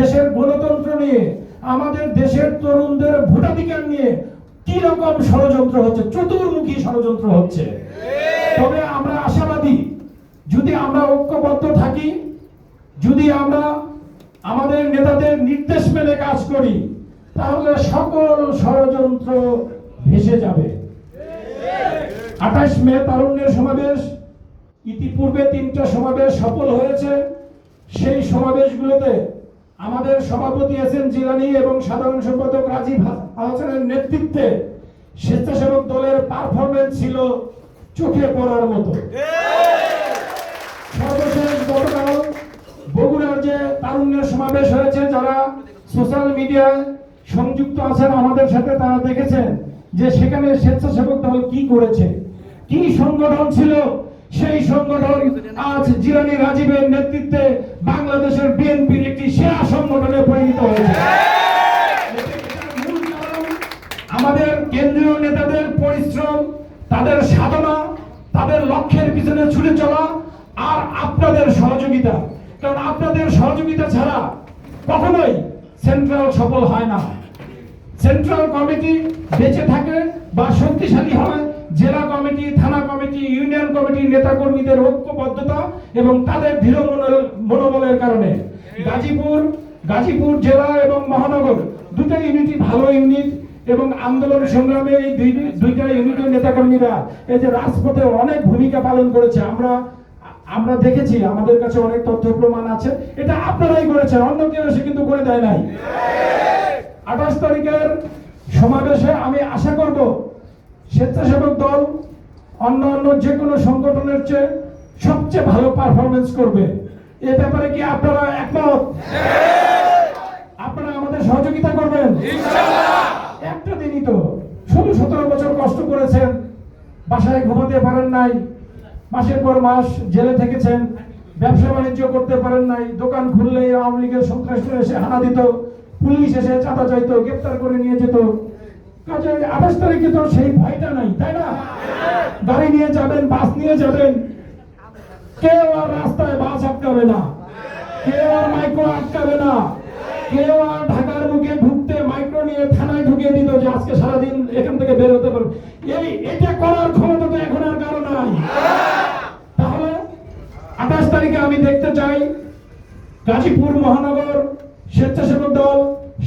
দেশের গণতন্ত্র নিয়ে, আমাদের দেশের তরুণদের ভোটাধিকার নিয়ে কি রকম ষড়যন্ত্র হচ্ছে? চতুর্মুখী ষড়যন্ত্র হচ্ছে। তবে আমরা আশাবাদী, যদি আমরা ঐক্যবদ্ধ থাকি, যদি আমরা আমাদের নেতাদের নির্দেশ মেনে কাজ করি, তাহলে সকল ষড়যন্ত্র ভেসে যাবে। আঠাশ মে তারুণ্যের সমাবেশ, ইতিপূর্বে তিনটা সমাবেশ সফল হয়েছে। সেই সমাবেশগুলোতে আমাদের সভাপতি এম জিলানি এবং সাধারণ সম্পাদক রাজীব আহসানের নেতৃত্বে স্বেচ্ছাসেবক দলের পারফরমেন্স ছিল চোখে পড়ার মতো। সর্বশেষ গতকাল বগুড়ার যে তারুণ্যের সমাবেশ হয়েছে, যারা সোশ্যাল মিডিয়ায় সংযুক্ত আছেন আমাদের সাথে তারা দেখেছেন যে সেখানে স্বেচ্ছাসেবক দল কি করেছে, কি সংগঠন ছিল সেই সংগঠন আজ জিরানি রাজীবের নেতৃত্বে বাংলাদেশের বিএনপির একটি সেরা সংগঠনে পরিণত হয়েছে। আমাদের কেন্দ্রীয় নেতাদের পরিশ্রম, তাদের সাধনা, তাদের লক্ষ্যের পিছনে ছুটে চলা আর আপনাদের সহযোগিতা। কারণ আপনাদের সহযোগিতা ছাড়া কখনোই সেন্ট্রাল সফল হয় না। সেন্ট্রাল কমিটি বেঁচে থাকে বা শক্তিশালী হয়, জেলা কমিটি ইউনিয়ন কমিটির নেতাকর্মীদের ঐক্যবদ্ধতা এবং তাদের দৃঢ় মনোবলের কারণে গাজীপুর গাজীপুর জেলা এবং মহানগর দুটো ইউনিটই ভালো ইউনিট এবং আন্দোলন সংগ্রামে এই দুই দুইটা ইউনিটের নেতাকর্মীরা এই যে রাজপথে অনেক ভূমিকা পালন করেছে, আমরা আমরা দেখেছি, আমাদের কাছে অনেক তথ্য প্রমাণ আছে। এটা আপনারাই করেছেন, অন্য কেউ এসে কিন্তু করে দেয় নাই। আঠাশ তারিখের সমাবেশে আমি আশা করব স্বেচ্ছাসেবক দল অন্য অন্য যে কোনো সংগঠনের চেয়ে সবচেয়ে ভালো পারফরমেন্স করবে। এ ব্যাপারে কি আপনারা একমত? আপনারা আমাদের সহযোগিতা করবেন? একটা দিনই তো। ষোলো সতেরো বছর কষ্ট করেছেন বাসায় ঘুমাতে পারেন নাই মাসের পর মাস জেলে থেকেছেন ব্যবসা বাণিজ্য করতে পারেন নাই দোকান খুললেই আওয়ামী লীগের সন্ত্রাসীরা এসে হানা দিত পুলিশ এসে চাঁদা চাইতো গ্রেপ্তার করে নিয়ে যেত। কাজে আঠাশ তারিখে তো সেই ভয়টা নাই, তাই না? গাড়ি নিয়ে যাবেন, বাস নিয়ে যাবেন। কেউ আর রাস্তায় বাস আটকাবে না। কেউ আর মাইক্রো আটকাবে না। কেউ আর ঢাকার মুখে ঢুকতে মাইক্রো নিয়ে থানায় ঢুকিয়ে দিত যে আজকে সারাদিন এখান থেকে বের হতে পারবে। এই, এটা করার ক্ষমতা তো এখন আর কারও নাই। তাহলে আঠাশ তারিখে আমি দেখতে চাই, গাজীপুর মহানগর স্বেচ্ছাসেবক দল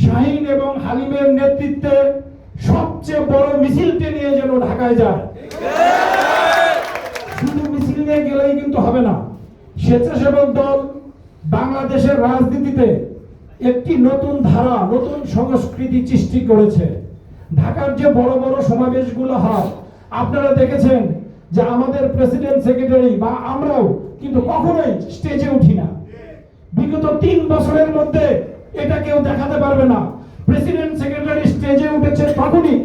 শাহিন এবং হালিমের নেতৃত্বে বড় মিছিলটি নিয়ে যেন ঢাকায় যায়। শুধু মিছিল নিয়ে গেলেই কিন্তু হবে না। স্বেচ্ছাসেবক দল বাংলাদেশের রাজনীতিতে একটি নতুন ধারা, নতুন সংস্কৃতি সৃষ্টি করেছে। ঢাকার যে বড় বড় সমাবেশগুলো হয়, আপনারা দেখেছেন যে আমাদের প্রেসিডেন্ট সেক্রেটারি বা আমরাও কিন্তু কখনোই স্টেজে উঠি না। বিগত তিন বছরের মধ্যে এটা কেউ দেখাতে পারবে না। প্রেসিডেন্ট সেক্রেটারি স্টেজে উঠেছে তখনই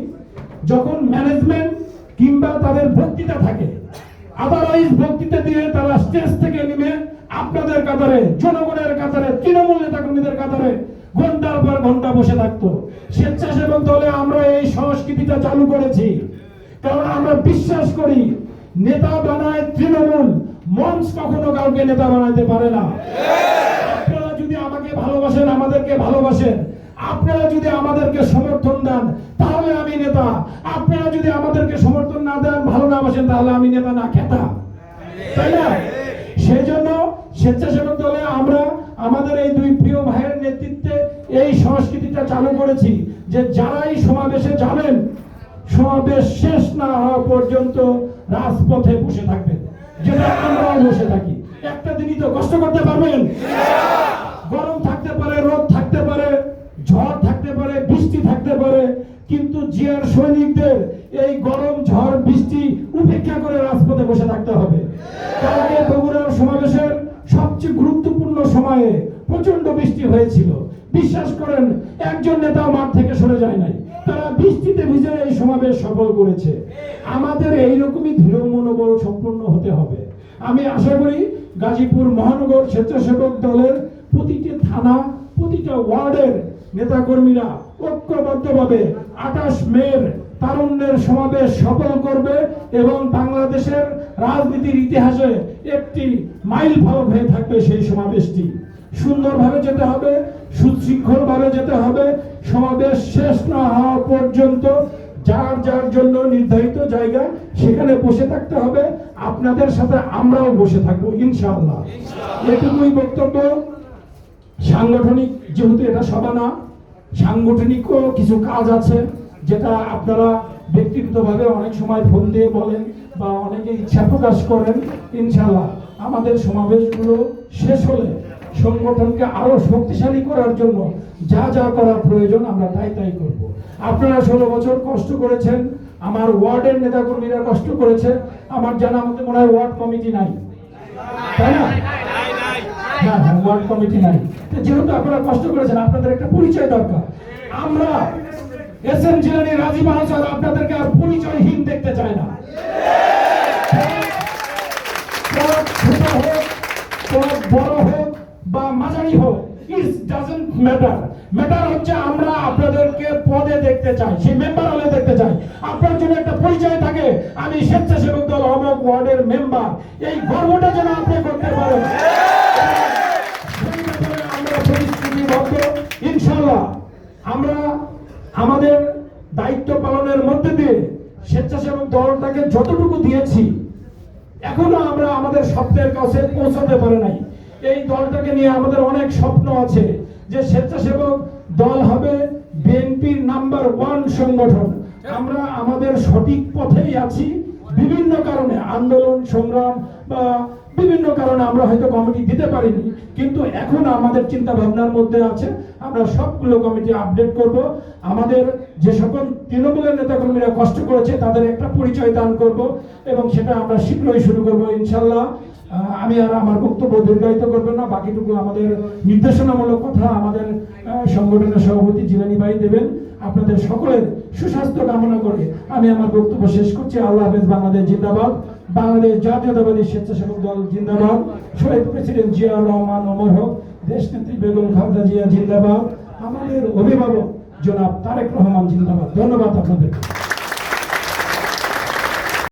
যখন ম্যানেজমেন্ট কিংবা তাদের বক্তৃতা থাকে আদারওয়াইজ বক্তৃতা দিয়ে তারা স্টেজ থেকে নেমে আপনাদের কাতারে, জনগণের কাতারে, তৃণমূল নেতা কর্মীদের কাতারে ঘণ্টার পর ঘণ্টা বসে থাকতো। স্বেচ্ছাসেবক দলে আমরা এই সংস্কৃতিটা চালু করেছি। কারণ আমরা বিশ্বাস করি, নেতা বানায় তৃণমূল, মঞ্চ কখনো কাউকে নেতা বানাতে পারে না। আপনারা যদি আমাকে ভালোবাসেন, আমাদেরকে ভালোবাসেন আপনারা যদি আমাদেরকে সমর্থন দেন, তাহলে আমি নেতা। আপনারা যদি আমাদেরকে সমর্থন না দেন, ভালো না বাসেন, তাহলে আমি নেতা না, খেতা। তাই না? সেই জন্য স্বেচ্ছাসেবক দলে আমরা আমাদের এই দুই প্রিয় ভাইয়ের নেতৃত্বে এই সংস্কৃতিটা চালু করেছি যে যারাই সমাবেশে যাবেন, সমাবেশ শেষ না হওয়া পর্যন্ত রাজপথে বসে থাকবেন। যেটা আমরাও বসে থাকি। একটা দিনই তো কষ্ট করতে পারবেন। গরম জিয়ার সৈনিকদের এই গরম, ঝড়, বৃষ্টি উপেক্ষা করে রাজপথে বসে থাকতে হবে। কালকে বগুড়ার সমাবেশের সবচেয়ে গুরুত্বপূর্ণ সময়ে প্রচণ্ড বৃষ্টি হয়েছিল। বিশ্বাস করেন, একজন নেতা মাঠ থেকে সরে যায় নাই। তারা বৃষ্টিতে ভিজে এই সমাবেশ সফল করেছে। আমাদের এইরকমই দৃঢ় মনোবল সম্পূর্ণ হতে হবে। আমি আশা করি গাজীপুর মহানগর স্বেচ্ছাসেবক দলের প্রতিটি থানা, প্রতিটা ওয়ার্ডের নেতাকর্মীরা ঐক্যবদ্ধভাবে আঠাশ মের তারুণ্যের সমাবেশ সফল করবে এবং বাংলাদেশের রাজনীতির ইতিহাসে একটি মাইল ফলক হয়ে থাকবে সেই সমাবেশটি। সুন্দরভাবে যেতে হবে সুস্থ সুশৃঙ্খল ভাবে যেতে হবে, সমাবেশ শেষ না হওয়া পর্যন্ত যার যার জন্য নির্ধারিত জায়গা সেখানে বসে থাকতে হবে, আপনাদের সাথে আমরাও বসে থাকব, ইনশাআল্লাহ। এটুকুই বক্তব্য। সাংগঠনিক যেহেতু এটা সভা না সাংগঠনিকও কিছু কাজ আছে যেটা আপনারা ব্যক্তিগতভাবে অনেক সময় ফোন দিয়ে বলেন বা অনেকে ইচ্ছা প্রকাশ করেন ইনশাল্লাহ আমাদের সমাবেশগুলো শেষ হলে সংগঠনকে আরও শক্তিশালী করার জন্য যা যা করার প্রয়োজন আমরা তাই তাই করব। আপনারা ষোলো বছর কষ্ট করেছেন, আমার ওয়ার্ডের নেতাকর্মীরা কষ্ট করেছে, আমার জানা মতে মনে হয় ওয়ার্ড কমিটি নাই। তাই না? ওয়ার্ড কমিটি নাই। যেহেতু আপনারা কষ্ট করেছেন, আপনাদের একটা পরিচয় দরকার। আমরা এস এম জিলানি রাজীব আহসাদ আপনাদেরকে আর পরিচয়হীন দেখতে চাই না। বড় হোক বা মাঝারি হোক ইট ডাজন্ট ম্যাটার ম্যাটার হচ্ছে আমরা আপনাদেরকে পদে দেখতে চাই, সেই মেম্বার হলে দেখতে চাই। আপনার জন্য একটা পরিচয় থাকে, আমি স্বেচ্ছাসেবক দল অমক ওয়ার্ডের মেম্বার এই গর্বটা যেন আপনি করতে পারেন। স্বেচ্ছাসেবক দলটাকে যতটুকু দিয়েছি, এখনও আমরা আমাদের স্বপ্নের কাছে পৌঁছাতে পারে নাই। এই দলটাকে নিয়ে আমাদের অনেক স্বপ্ন আছে যে স্বেচ্ছাসেবক দল হবে বিএনপির নাম্বার ওয়ান সংগঠন। আমরা আমাদের সঠিক পথেই আছি, বিভিন্ন কারণে আন্দোলন, সংগ্রাম বা বিভিন্ন কারণে আমরা হয়তো কমিটি দিতে পারিনি, কিন্তু এখন আমাদের চিন্তা ভাবনার মধ্যে আছে। আমরা সবগুলো কমিটি আপডেট করব। আমাদের যে সকল তৃণমূলের নেতাকর্মীরা কষ্ট করেছে, তাদের একটা পরিচয় দান করব এবং সেটা আমরা শীঘ্রই শুরু করব ইনশাল্লাহ আমি আর আমার বক্তব্য দীর্ঘায়িত করব না, বাকিটুকু আমাদের নির্দেশনামূলক কথা আমাদের সংগঠনের সভাপতি জিলানি ভাই দেবেন। আপনাদের সকলের সুস্বাস্থ্য কামনা করে আমি আমার বক্তব্য শেষ করছি। আল্লাহ হাফেজ, বাংলাদেশ জিন্দাবাদ। বাংলাদেশ জাতীয়তাবাদী স্বেচ্ছাসেবক দল জিন্দাবাদ। শহীদ প্রেসিডেন্ট জিয়া রহমান অমর হোক দেশ নেত্রী বেগম খালেদা জিয়া জিন্দাবাদ। আমাদের অভিভাবক জনাব তারেক রহমান জিন্দাবাদ। ধন্যবাদ আপনাদের।